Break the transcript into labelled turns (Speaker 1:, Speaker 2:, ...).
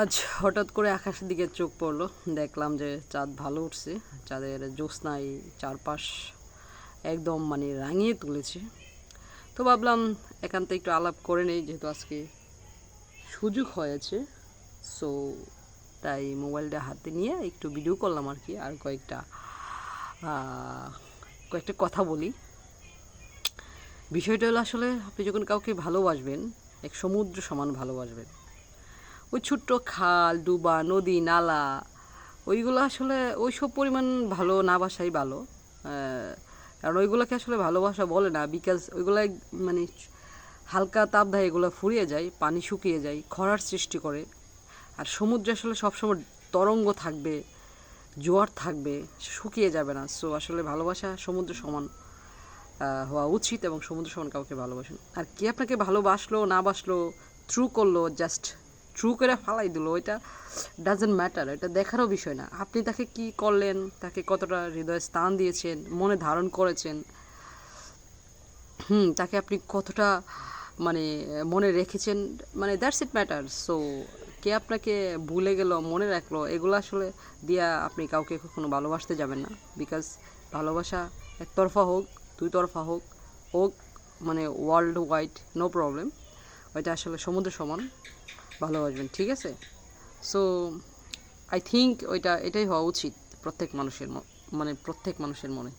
Speaker 1: আজ হঠাৎ করে আকাশের দিকে চোখ পড়ল। দেখলাম যে চাঁদ ভালো উঠছে। চাঁদের জ্যোৎস্নায় চারপাশ একদম মানে রাঙিয়ে তুলেছে। তো ভাবলাম একান্তে একটু আলাপ করে নেই, যেহেতু আজকে সুযোগ হয়েছে। সো তাই মোবাইলটা হাতে নিয়ে একটু ভিডিও করলাম আর কি, আর কয়েকটা কয়েকটা কথা বলি। বিষয়টা হলো আসলে আপনি যখন কাউকে ভালোবাসবেন, এক সমুদ্র সমান ভালোবাসবেন। ওই ছোট্ট খাল, ডুবা, নদী, নালা, ওইগুলো আসলে ওই সব পরিমাণ ভালো, না বাসাই ভালো। কারণ ওইগুলোকে আসলে ভালোবাসা বলে না, বিকজ ওইগুলো মানে হালকা তাপ দেয় এগুলো ফুরিয়ে যায়, পানি শুকিয়ে যায়, খরার সৃষ্টি করে। আর সমুদ্রে আসলে সবসময় তরঙ্গ থাকবে, জোয়ার থাকবে, শুকিয়ে যাবে না। সো আসলে ভালোবাসা সমুদ্র সমান হওয়া উচিত এবং সমুদ্র সমান কাউকে ভালোবাসেন। আর কে আপনাকে ভালোবাসলো, না বাসলো থ্রু করল জাস্ট থ্রু করে ফালাই দিল, ওইটা ডাজেন্ট ম্যাটার এটা দেখারও বিষয় না। আপনি তাকে কি করলেন? তাকে কতটা হৃদয়ে স্থান দিয়েছেন? মনে ধারণ করেছেন? হুম, তাকে আপনি কতটা মানে মনে রেখেছেন? মানে দ্যাটস ইট ম্যাটার সো কে আপনাকে ভুলে গেল, মনে রাখল, এগুলো আসলে দিয়া আপনি কাউকে কখনো ভালোবাসতে যাবেন না। বিকজ ভালোবাসা একতরফা হোক দুই তরফা হোক হোক মানে ওয়ার্ল্ড ওয়াইড নো প্রবলেম ওইটা আসলে সমুদ্র সমান। ভালোবাসবেন ঠিক আছে? সো আই থিঙ্ক ওইটা, এটাই হওয়া উচিত প্রত্যেক মানুষের মানে প্রত্যেক মানুষের মনে।